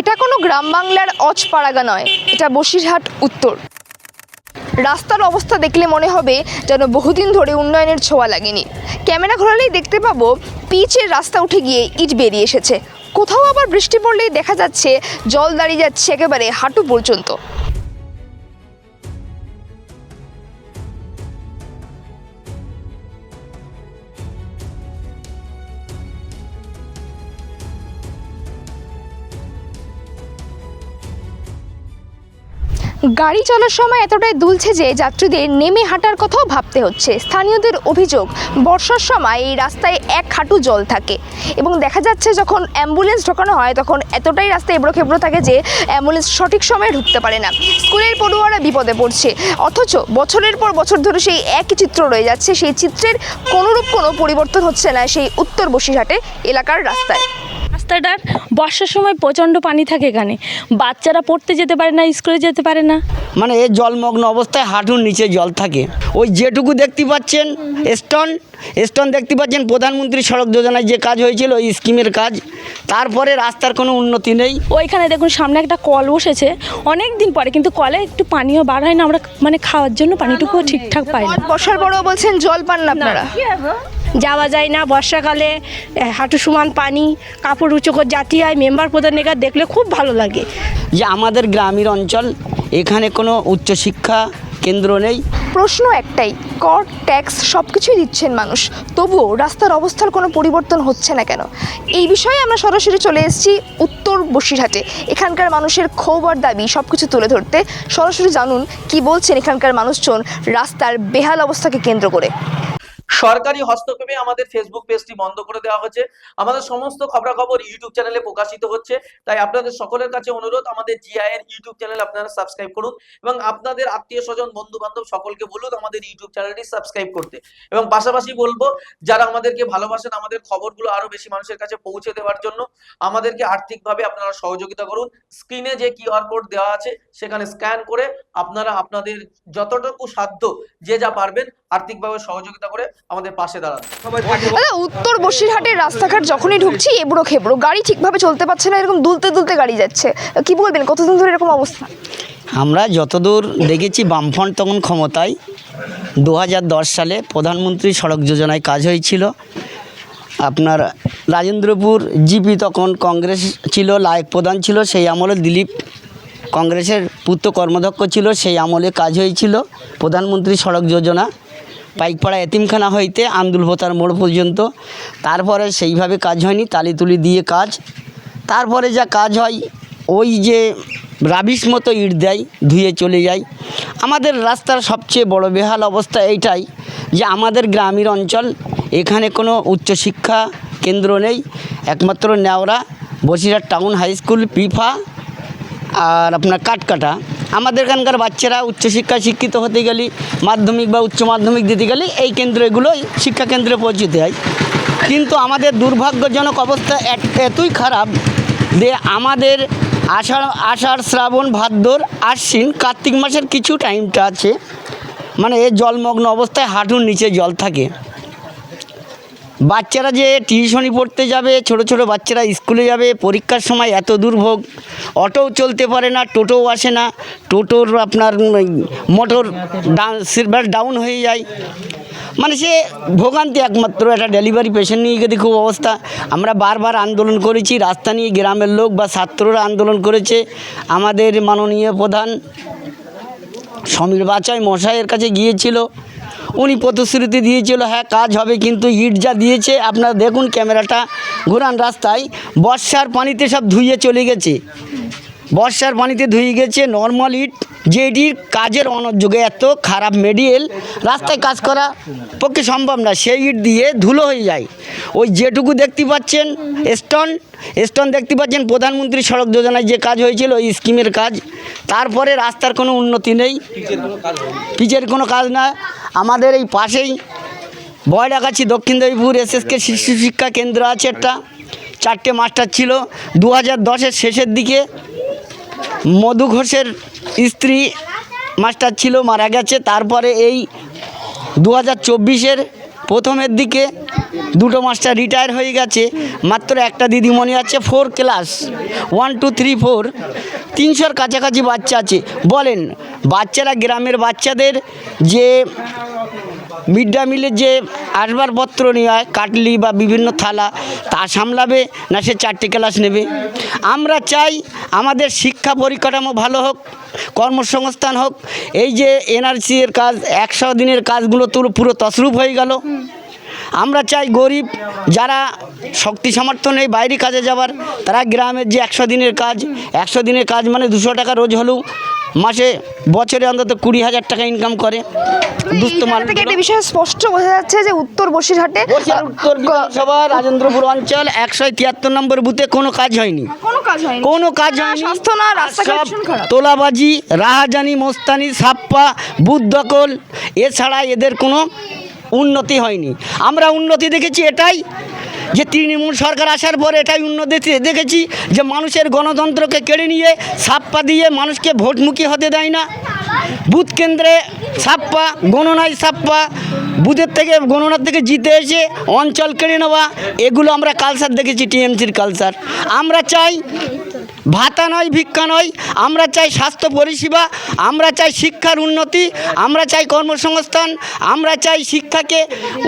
এটা কোনো গ্রাম বাংলার অজপাড়াগা নয়, এটা বসিরহাট উত্তর। রাস্তার অবস্থা দেখলে মনে হবে যেন বহুদিন ধরে উন্নয়নের ছোঁয়া লাগেনি। ক্যামেরা ঘোরালেই দেখতে পাবো, পিচের রাস্তা উঠে গিয়ে ইট বেরিয়ে এসেছে। কোথাও আবার বৃষ্টি পড়লেই দেখা যাচ্ছে, জল দাঁড়িয়ে যাচ্ছে একেবারে হাঁটু পর্যন্ত। গাড়ি চলার সময় এতটাই দুলছে যে যাত্রীদের নেমে হাঁটার কথাও ভাবতে হচ্ছে। স্থানীয়দের অভিযোগ, বর্ষার সময় এই রাস্তায় এক হাঁটু জল থাকে এবং দেখা যাচ্ছে যখন অ্যাম্বুলেন্স ঢোকানো হয় তখন এতটাই রাস্তা এবড়ো খেবড়ো থাকে যে অ্যাম্বুলেন্স সঠিক সময়ে ঢুকতে পারে না। স্কুলের পড়ুয়ারা বিপদে পড়ছে, অথচ বছরের পর বছর ধরে সেই একই চিত্র রয়ে যাচ্ছে। সেই চিত্রের কোনোরূপ কোনো পরিবর্তন হচ্ছে না সেই উত্তর বসিরহাটে এলাকার রাস্তায়। রাস্তাটার বর্ষার সময় প্রচণ্ড পানি থাকে এখানে। বাচ্চারা পড়তে যেতে পারে না স্কুলে যেতে পারে না। মানে এ জলমগ্ন অবস্থায় হাঁটুর নিচে জল থাকে। ওই যেটুকু দেখতে পাচ্ছেন স্টোন স্টোন দেখতে পাচ্ছেন প্রধানমন্ত্রী সড়ক যোজনায় যে কাজ হয়েছিল ওই স্কিমের কাজ। তারপরে রাস্তার কোনো উন্নতি নেই। ওইখানে দেখুন সামনে একটা কল বসেছে। অনেক দিন পরে কিন্তু কলে একটু পানিও বার হয় না। আমরা মানে খাওয়ার জন্য পানিটুকুও ঠিকঠাক পাই না। বর্ষার পরেও বলছেন জল পান না আপনারা? যাওয়া যায় না। বর্ষাকালে হাঁটু সমান পানি কাপড় উঁচু করে জাতি হয় মেম্বার প্রধান এখানে দেখলে খুব ভালো লাগে। যে আমাদের গ্রামীণ অঞ্চল এখানে কোনো উচ্চশিক্ষা কেন্দ্র নেই। প্রশ্ন একটাই কর ট্যাক্স সব কিছুই দিচ্ছেন মানুষ। তবুও রাস্তার অবস্থার কোনো পরিবর্তন হচ্ছে না কেন? এই বিষয়ে আমরা সরাসরি চলে এসেছি উত্তর বসিরহাটে। এখানকার মানুষের ক্ষোভ আর দাবি সব কিছু তুলে ধরতে। সরাসরি জানুন কি বলছেন এখানকার মানুষজন রাস্তার বেহাল অবস্থাকে কেন্দ্র করে। সরকারি হস্তক্ষেপে আমাদের ফেসবুক পেজটি বন্ধ করে দেওয়া হচ্ছে। আমাদের সমস্ত খবরাখবর ইউটিউব চ্যানেলে প্রকাশিত হচ্ছে। তাই আপনাদের সকলের কাছে অনুরোধ, আমাদের জিআই এর ইউটিউব চ্যানেল আপনারা সাবস্ক্রাইব করুন এবং আপনাদের আত্মীয় স্বজন বন্ধু বান্ধব সকলকে বলুন আমাদের ইউটিউব চ্যানেলটি সাবস্ক্রাইব করতে। এবং পাশাপাশি বলব, যারা আমাদেরকে ভালোবাসেন, আমাদের খবরগুলো আরও বেশি মানুষের কাছে পৌঁছে দেওয়ার জন্য, আমাদেরকে আর্থিকভাবে আপনারা সহযোগিতা করুন। স্ক্রিনে যে কিউআর কোড দেওয়া আছে, সেখানে স্ক্যান করে আপনারা আপনাদের যতটুকু সাধ্য, যে যা পারবেন, আর্থিকভাবে সহযোগিতা করে আমাদের পাশে দাঁড়ান। দাদা উত্তর বসিরহাটের রাস্তাঘাট যখনই ঢুকছি এবড়ো খেবড়ো গাড়ি ঠিকভাবে চলতে পারছে না এরকম দুলতে দুলতে গাড়ি যাচ্ছে। কি বলবেন কতদিন ধরে এরকম অবস্থা? আমরা যতদূর দেখেছি বামফ্রন্ট তখন ক্ষমতায়। দু হাজার দশ সালে প্রধানমন্ত্রী সড়ক যোজনায় কাজ হয়েছিল। আপনার রাজেন্দ্রপুর জিপি তখন কংগ্রেস ছিল লায়ক প্রধান ছিল সেই আমলে দিলীপ কংগ্রেসের পুত্র কর্মদক্ষ ছিল সেই আমলে কাজ হয়েছিল। প্রধানমন্ত্রী সড়ক যোজনা পাইকপাড়া এতিমখানা হইতে আন্দুল ভোতার মোড় পর্যন্ত। তারপরে সেইভাবে কাজ হয়নি তালিতুলি দিয়ে কাজ। তারপরে যা কাজ হয়, ওই যে রাবিশ মতো ইট দেয়, ধুয়ে চলে যায়। আমাদের রাস্তার সবচেয়ে বড় বেহাল অবস্থা এইটাই যে আমাদের গ্রামীণ অঞ্চল, এখানে কোনো উচ্চশিক্ষা কেন্দ্র নেই। একমাত্র নেওরা বসিরহাট টাউন হাই স্কুল, পিফা আর আপনার কাটকাটা। আমাদের এখানকার বাচ্চারা উচ্চশিক্ষায় শিক্ষিত হতে গেলে, মাধ্যমিক বা উচ্চ মাধ্যমিক দিতে গেলে এই কেন্দ্রগুলো শিক্ষা কেন্দ্রে পৌঁছতে হয়। কিন্তু আমাদের দুর্ভাগ্যজনক অবস্থা এত- এতই খারাপ যে আমাদের আষাঢ় আষাঢ় শ্রাবণ ভাদ্র আশ্বিন কার্তিক মাসের কিছু টাইমটা আছে। মানে জলমগ্ন অবস্থায় হাঁটুর নিচে জল থাকে। বাচ্চারা যে টিউশনি পড়তে যাবে, ছোট ছোট বাচ্চারা স্কুলে যাবে, পরীক্ষার সময় এত দুর্ভোগ। অটোও চলতে পারে না, টোটোও আসে না। টোটোর আপনার মোটর সিলভার ডাউন হয়ে যায়। মানে সে ভোগান্তি একমাত্র একটা ডেলিভারি পেশেন্ট নিয়ে গেলে খুব অবস্থা। আমরা বারবার আন্দোলন করেছি, রাস্তা নিয়ে গ্রামের লোক বা ছাত্ররা আন্দোলন করেছে। আমাদের মাননীয় প্রধান সমীর বাচাই মশাইয়ের কাছে গিয়েছিল। উনি প্রতিশ্রুতি দিয়েছিল হ্যাঁ কাজ হবে কিন্তু ইট যা দিয়েছে, আপনারা দেখুন ক্যামেরাটা, ঘুরান রাস্তায়, বর্ষার পানিতে সব ধুয়ে চলে গেছে। বর্ষার পানিতে ধুয়ে গেছে নর্মাল ইট যেটির কাজের অনযোগে এত খারাপ মেডিয়েল, রাস্তায় কাজ করা পক্ষে সম্ভব না। সেই ইট দিয়ে ধুলো হয়ে যায়। ওই যেটুকু দেখতে পাচ্ছেন, স্টোন স্টোন দেখতে পাচ্ছেন, প্রধানমন্ত্রী সড়ক যোজনায় যে কাজ হয়েছিল, ওই স্কিমের কাজ। তারপরে রাস্তার কোনো উন্নতি নেই। পিচের কোনো কাজ না। আমাদের এই পাশেই বয়ডাকাছি দক্ষিণ দেবীপুর এস এসএসকে শিশু শিক্ষা কেন্দ্র আছে একটা। চারটে মাস্টার ছিল। দু হাজার দশের শেষের দিকে মধু ঘোষের স্ত্রী মাস্টার ছিল, মারা গেছে। তারপরে এই দু হাজার চব্বিশের প্রথমের দিকে দুটো মাস্টার রিটায়ার হয়ে গেছে। মাত্র একটা দিদিমণি আছে four class one two three four তিনশোর কাছাকাছি বাচ্চা আছে। বলেন, বাচ্চারা গ্রামের বাচ্চাদের যে মিড ডে মিলের যে আসবাবপত্র নিয়ে হয়, কাটলি বা বিভিন্ন থালা, তা সামলাবে না সে চারটে ক্লাস নেবে? আমরা চাই আমাদের শিক্ষা পরিকাঠামো ভালো হোক, কর্মসংস্থান হোক, এই যে এনআরসি এর কাজ, একশো দিনের কাজগুলো তো পুরো তসরূপ হয়ে গেল। আমরা চাই গরিব যারা শক্তি সামর্থ্য নেই বাইরে কাজে যাবার, তারা গ্রামের যে একশো দিনের কাজ, একশো দিনের কাজ মানে দুশো টাকা রোজ হলেও মাসে বছরে অন্তত কুড়ি হাজার টাকা ইনকাম করে। দুস্থ এই থেকে মানুষ একটা বিষয় স্পষ্ট বোঝা যাচ্ছে যে উত্তর বসিরহাটে উত্তর বিধানসভা রাজেন্দ্রপুর অঞ্চল একশো তিয়াত্তর নম্বর বুথে কোনো কাজ হয়নি। কোনো কাজ হয়নি। কোনো কাজ না, হয়নি। স্বাস্থ্য না সব তোলাবাজি রাহাজানি মোস্তানি সাপ্পা বুথ দখল এছাড়া এদের কোনো উন্নতি হয়নি। আমরা উন্নতি দেখেছি এটাই। যে তৃণমূল সরকার আসার পর এটাই উন্নতি দেখেছি যে মানুষের গণতন্ত্রকে কেড়ে নিয়ে সাপ্পা দিয়ে মানুষকে ভোটমুখী হতে দেয় না। বুথ কেন্দ্রে ছাপ্পা, গণনায় সাপ্পা বুথের থেকে গণনার থেকে জিতে এসে অঞ্চল কেড়ে নেওয়া, এগুলো আমরা কালচার দেখেছি টিএমসির কালচার আমরা চাই ভাতা নয়, ভিক্ষা নয়। আমরা চাই স্বাস্থ্য পরিষেবা, আমরা চাই শিক্ষার উন্নতি, আমরা চাই কর্মসংস্থান, আমরা চাই শিক্ষাকে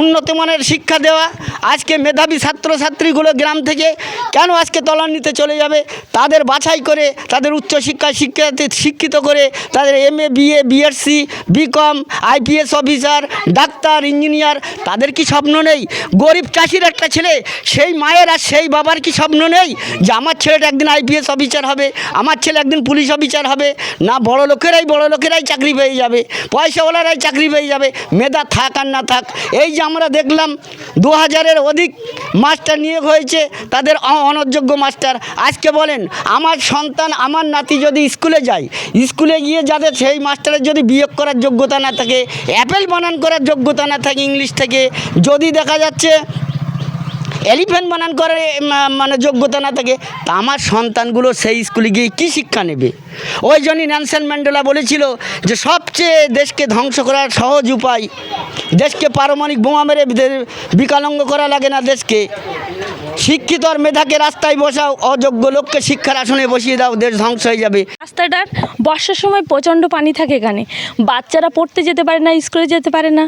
উন্নত মানের শিক্ষা দেওয়া। আজকে মেধাবী ছাত্রছাত্রীগুলো গ্রাম থেকে কেন আজকে তলান্নিতে চলে যাবে? তাদের বাছাই করে, তাদের উচ্চশিক্ষা শিক্ষাতে শিক্ষিত করে, তাদের M A BA BSc BCom IPS officer doctor engineer তাদের কি স্বপ্ন নেই? গরিব চাষির একটা ছেলে, সেই মায়ের আর সেই বাবার কি স্বপ্ন নেই? যে আমার ছেলেটা একদিন আইপিএস হবে, আমার ছেলে একদিন পুলিশ অফিসার হবে, না বড় লোকেরাই বড় লোকেরাই চাকরি পেয়ে যাবে পয়সাওয়ালারাই চাকরি পেয়ে যাবে, মেধা থাক আর না থাক। এই যে আমরা দেখলাম দু হাজারের অধিক মাস্টার নিয়োগ হয়েছে, তাদের অনযোগ্য মাস্টার। আজকে বলেন, আমার সন্তান, আমার নাতি যদি স্কুলে যায়, স্কুলে গিয়ে যাদের সেই মাস্টারের যদি বিয়োগ করার যোগ্যতা না থাকে, অ্যাপেল বানান করার যোগ্যতা না থাকে ইংলিশ থেকে, যদি দেখা যাচ্ছে এলিফ্যান্ট বানান করার মানে যোগ্যতা না থাকে, তা আমার সন্তানগুলো সেই স্কুলে গিয়ে কী শিক্ষা নেবে? ওই জন্যই ন্যানসেন ম্যান্ডেলা বলেছিল যে সবচেয়ে দেশকে ধ্বংস করার সহজ উপায়, দেশকে পারমাণিক বোমা মেরে বিকালঙ্গ বিকলাঙ্গ করা লাগে না দেশকে। শিক্ষিত আর মেধাকে রাস্তায় বসাও অযোগ্য লোককে শিক্ষার আসনে বসিয়ে দাও দেশ ধ্বংস হয়ে যাবে। রাস্তাটার বর্ষার সময় প্রচণ্ড পানি থাকে এখানে। বাচ্চারা পড়তে যেতে পারে না স্কুলে যেতে পারে না।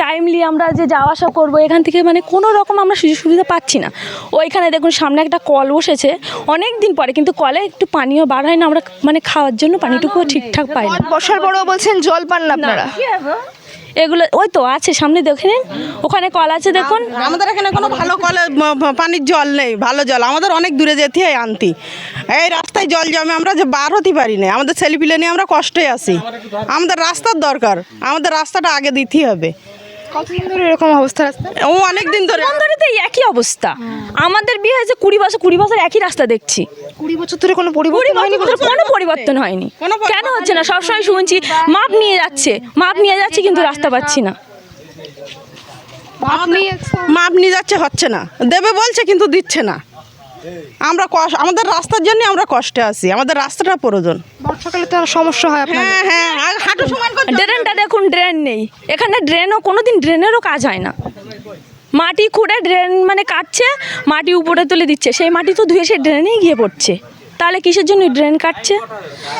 টাইমলি আমরা যে যাওয়া আসা করব এখান থেকে মানে কোনো রকম আমরা সুযোগ সুবিধা পাচ্ছি না। ওইখানে দেখুন সামনে একটা কল বসেছে অনেক দিন পরে কিন্তু কলে একটু পানিও বার হয় না আমরা মানে খাওয়ার জন্য পানিটুকুও ঠিকঠাক পাই না। বসার পরেও বলছেন জল পান না আপনারা। এগুলো, ওই তো আছে, সামনে দেখে ওখানে কল আছে, দেখুন। আমাদের এখানে কোনো ভালো কলে পানির জল নেই, ভালো জল। আমাদের অনেক দূরে যেতে হয় আনতি। এই রাস্তায় জল জমে আমরা যে বার হতে পারি না। আমাদের ছেলেপিলে নিয়ে আমরা কষ্টে আছি। আমাদের রাস্তার দরকার। আমাদের রাস্তাটা আগে দিতেই হবে। কতদিন ধরে এরকম অবস্থা রাস্তা? ও অনেক দিন ধরে ধরে তো একই অবস্থা? আমাদের বিয়ে হয়েছে কুড়ি বছর কুড়ি বছর একই রাস্তা দেখছি। কুড়ি বছর ধরে কোনো পরিবর্তন হয়নি কোনো পরিবর্তন হয়নি। কোনো হচ্ছে না? সবসময় শুনছি মাপ নিয়ে যাচ্ছে। মাপ নিয়ে যাচ্ছে কিন্তু রাস্তা পাচ্ছি না। মাপ নিয়ে যাচ্ছে হচ্ছে না। দেবে বলছে কিন্তু দিচ্ছে না। আমরা কষ্ট আমাদের রাস্তার জন্য আমরা কষ্টে আছি। আমাদের রাস্তাটা প্রয়োজন। বর্ষাকালে তো সমস্যা হয় হ্যাঁ হ্যাঁ আর হাঁটু সমান করে ড্রেনটা দেখুন ড্রেন নেই। এখানে ড্রেনও কোনো দিন ড্রেনেরও কাজ হয় না। মাটি খুঁড়ে ড্রেন মানে কাটছে মাটি উপরে তুলে দিচ্ছে। সেই মাটি তো ধুয়ে সে ড্রেনেই গিয়ে পড়ছে। তাহলে কিসের জন্য ড্রেন কাটছে?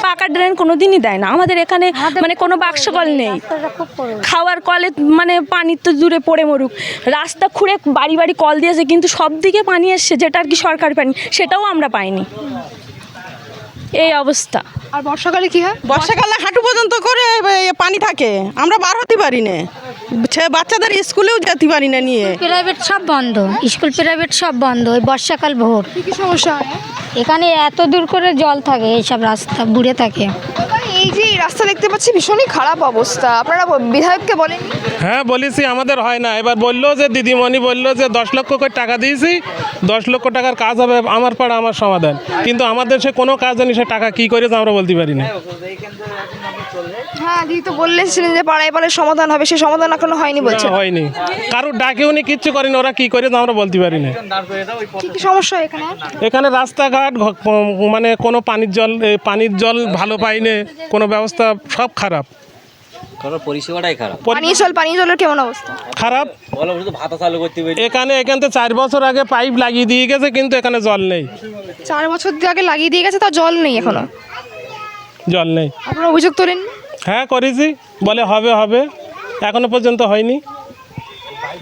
পাকা ড্রেন কোনো দিনই দেয় না। আমাদের এখানে মানে কোনো বাক্স কল নেই। খাওয়ার কলে মানে পানি তো দূরে পড়ে মরুক। রাস্তা খুঁড়ে বাড়ি বাড়ি কল দিয়েছে কিন্তু সব দিকে পানি এসছে যেটা আর কি সরকারি পানি সেটাও আমরা পাইনি। এই অবস্থা। আর বর্ষাকালে কি হয়? বর্ষাকালে হাঁটু পর্যন্ত করে পানি থাকে। আমরা বার হতে পারি না বাচ্চাদের স্কুলেও যেতে পারি না নিয়ে প্রাইভেট সব বন্ধ। স্কুল প্রাইভেট সব বন্ধ। ওই বর্ষাকাল ভোর। কি কি সমস্যা হয়? এখানে এত দূর করে জল থাকে এইসব রাস্তা বুড়ে থাকে। এই যে রাস্তা দেখতে পাচ্ছি, ভীষণই খারাপ অবস্থা। আপনারা বিধায়ককে বলেন হ্যাঁ বলেছি, আমাদের হয় না। এবার বলল যে, দিদিমণি বলল যে, দশ লক্ষ করে টাকা দিয়েছি, দশ লক্ষ টাকার কাজ হবে, আমার পাড়া আমার সমাধান। কিন্তু আমাদের সে কোনো কাজ জানি সে টাকা কী করেছে আমরা বলতে পারি না। হ্যাঁ দিদি তো বললেছিলেন যে পাড়ায় পাড়ায় সমাধান হবে সেই সমাধান এখনও হয়নি বলছে। হয়নি। কারোর ডাকেও নি কিচ্ছু করেনি ওরা কী করেছে আমরা বলতে পারি না। কি কি সমস্যা এখানে? এখানে রাস্তাঘাট ঘ- মানে কোনো পানির জল এ, পানির জল ভালো পাই না কোনো ব্যবস্থা সব খারাপ। কারণ পরিষেবাটাই খারাপ। পানীয় জল পানীয় জলের কেমন অবস্থা? খারাপ। বলো শুধু ভাতা চালু করতে পারি। এখানে এখান থেকে চার বছর আগে পাইপ লাগিয়ে দিয়ে গেছে কিন্তু এখানে জল নেই। চার বছর আগে লাগিয়ে দিয়ে গেছে তাও জল নেই এখনও? জল নেই। আপনারা অভিযোগ তোলেন হ্যাঁ করেছি। বলে হবে হবে। এখনও পর্যন্ত হয়নি।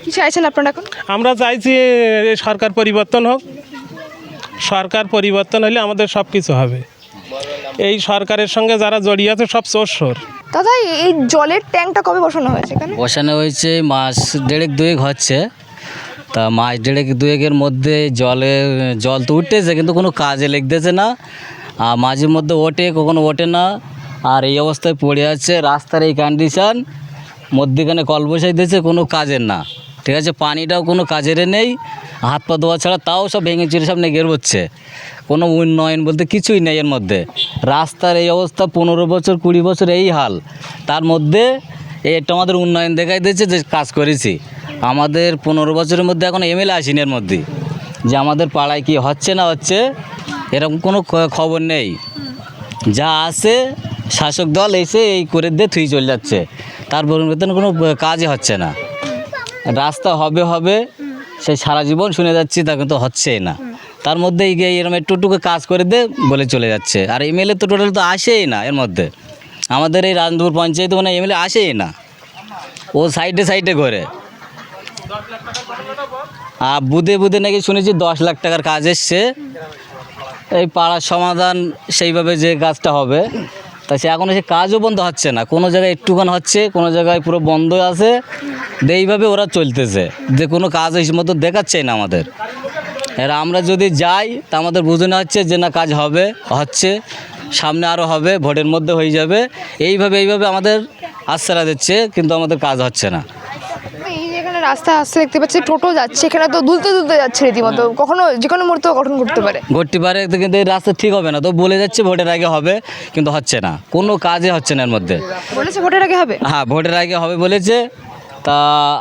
কি চাইছেন আপনারা এখন? আমরা চাইছি এই সরকার পরিবর্তন হোক। সরকার পরিবর্তন হলে আমাদের সব কিছু হবে। এই সরকারের সঙ্গে যারা জড়িয়ে আছে সব চোর সোর দাদা এই জলের ট্যাঙ্কটা কবে বসানো হয়েছে এখানে? বসানো হয়েছে মাস দেড়েক দুয়েক হচ্ছে। তা মাস দেড়েক দুয়েকের মধ্যে জলে জল তো উঠতেছে কিন্তু কোনো কাজে লেগতেছে না। আর মাঝে মধ্যে ওঠে কখনো ওঠে না। আর এই অবস্থায় পড়ে আছে রাস্তার এই কন্ডিশন মধ্যেখানে কল বসাই দিয়েছে, কোনো কাজের না। ঠিক আছে, পানিটাও কোনো কাজের নেই, হাত পা ধোয়া ছাড়া তাও সব ভেঙে চুরে সব নেগের হচ্ছে। কোনো উন্নয়ন বলতে কিছুই নেই এর মধ্যে। রাস্তার এই অবস্থা পনেরো বছর, কুড়ি বছর এই হাল। তার মধ্যে এটা আমাদের উন্নয়ন দেখাই দিয়েছে যে কাজ করেছি। আমাদের পনেরো বছরের মধ্যে এখন এমএলএ আসেনি এর মধ্যে। যে আমাদের পাড়ায় কি হচ্ছে না হচ্ছে, এরকম কোনো খবর নেই। যা আছে শাসক দল এসে এই করে দিয়ে থুই চলে যাচ্ছে। তার পরিবর্তন কোনো কাজই হচ্ছে না। রাস্তা হবে হবে, সে সারা জীবন শুনে যাচ্ছি, তা কিন্তু হচ্ছেই না। তার মধ্যে এরকম একটুটুকু কাজ করে দে বলে চলে যাচ্ছে। আর এমএলএ তো টোটাল তো আসেই না এর মধ্যে। আমাদের এই রাজনপুর পঞ্চায়েতে মানে এমএলএ আসেই না। ও সাইডে সাইডে ঘরে আর বুধে বুধে নাকি শুনেছি দশ লাখ টাকার কাজ এসছে। এই পাড়ার সমাধান সেইভাবে যে কাজটা হবে। তা সে এখন এসে কাজও বন্ধ হচ্ছে না। কোনো জায়গায় একটুখান হচ্ছে, কোনো জায়গায় পুরো বন্ধ আছে। এইভাবে ওরা চলতেছে। যে কোনো কাজ এই মতো দেখাচ্ছেই না আমাদের। এর আমরা যদি যাই, তা আমাদের বোঝানো হচ্ছে যে না, কাজ হবে, হচ্ছে, সামনে আরও হবে, ভোটের মধ্যে হয়ে যাবে। এইভাবে এইভাবে আমাদের আশ্বাস দিচ্ছে, কিন্তু আমাদের কাজ হচ্ছে না। এখানে রাস্তা আসতে দেখতে পাচ্ছি টোটো যাচ্ছে এখানে তো দুলতে দুলতে যাচ্ছে রীতিমতো। কখনো যে কোনো মুহূর্তে গঠন করতে পারে। ঘটতে পারে কিন্তু এই রাস্তা ঠিক হবে না। তো বলে যাচ্ছে ভোটের আগে হবে কিন্তু হচ্ছে না। কোনো কাজে হচ্ছে না এর মধ্যে। বলেছে ভোটের আগে হবে? হ্যাঁ ভোটের আগে হবে বলেছে। তা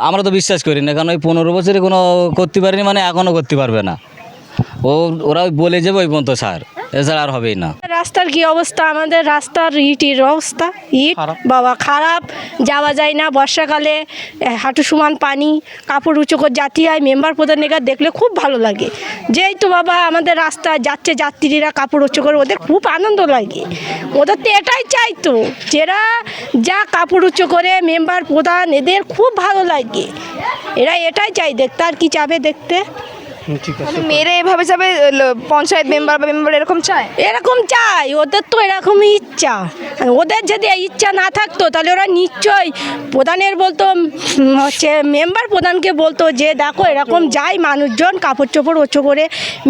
আমরা তো বিশ্বাস করি না কারণ ওই পনেরো বছরে কোনো করতে পারেনি মানে এখনও করতে পারবে না। ও ওরা বলে যাবে ওই পর্যন্ত স্যার। এছাড়া আর হবেই না। রাস্তার কি অবস্থা? আমাদের রাস্তার ইটের অবস্থা। ইট বাবা খারাপ। যাওয়া যায় না। বর্ষাকালে হাঁটু সমান পানি কাপড় উঁচু করে জাতি হয়। মেম্বার প্রধান এগার দেখলে খুব ভালো লাগে। যেই তো বাবা আমাদের রাস্তা যাচ্ছে যাত্রীরা কাপড় উঁচু করে ওদের খুব আনন্দ লাগে। ওদের তো এটাই চাইতো যেরা যা কাপড় উঁচু করে মেম্বার প্রধান এদের খুব ভালো লাগে। এরা এটাই চাই দেখতে আর কি চাবে দেখতে? মানে মেয়েরা এভাবে যাবে পঞ্চায়েত মেম্বার বা মেম্বার এরকম চায়? এরকম চাই ওদের তো এরকমই ইচ্ছা। ওদের যদি ইচ্ছা না থাকতো তাহলে ওরা নিশ্চয়ই প্রধানের বলতো হচ্ছে মেম্বার প্রধানকে বলতো যে দেখো এরকম যায় মানুষজন কাপড় চোপড় ওচো করে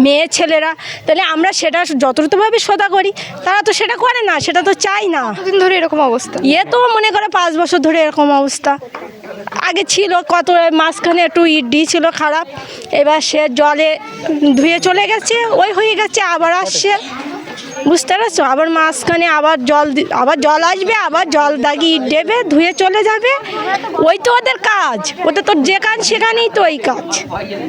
মেয়ে ছেলেরা। তাহলে আমরা সেটা যথাযথভাবে সোদা করি। তারা তো সেটা করে না সেটা তো চাই না। কতদিন ধরে এরকম অবস্থা? ইয়ে তো মনে করে পাঁচ বছর ধরে এরকম অবস্থা। আগে ছিল কত মাঝখানে একটু ইডি ছিল খারাপ, এবার সে জলে ধুয়ে চলে গেছে, ওই হয়ে গেছে, আবার আসছে। বুঝতে পারছ? আবার মাঝখানে আবার জল আবার জল আসবে, আবার জল দাগি দেবে, ধুয়ে চলে যাবে। ওই তো ওদের কাজ, ওদের তো যেখান সেখানেই তো ওই কাজ।